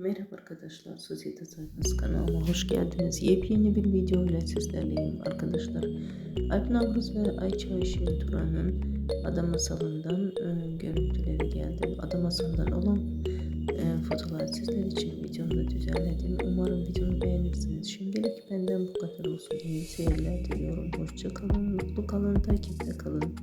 Merhaba arkadaşlar, Sosyete Sayfası kanalıma hoş geldiniz. Yepyeni bir video ile sizlerleyim arkadaşlar. Alp Navruz ve Ayça Işıl Turan'ın Ada Masalı'ndan e, görüntüleri geldi. Ada Masalı'ndan olan e, fotoğrafları sizler için videomda düzenledim. Umarım videomu beğenirsiniz. Şimdilik benden bu kadar olsun. İyi seyirler diliyorum. Hoşçakalın, mutlu kalın, takipte kalın.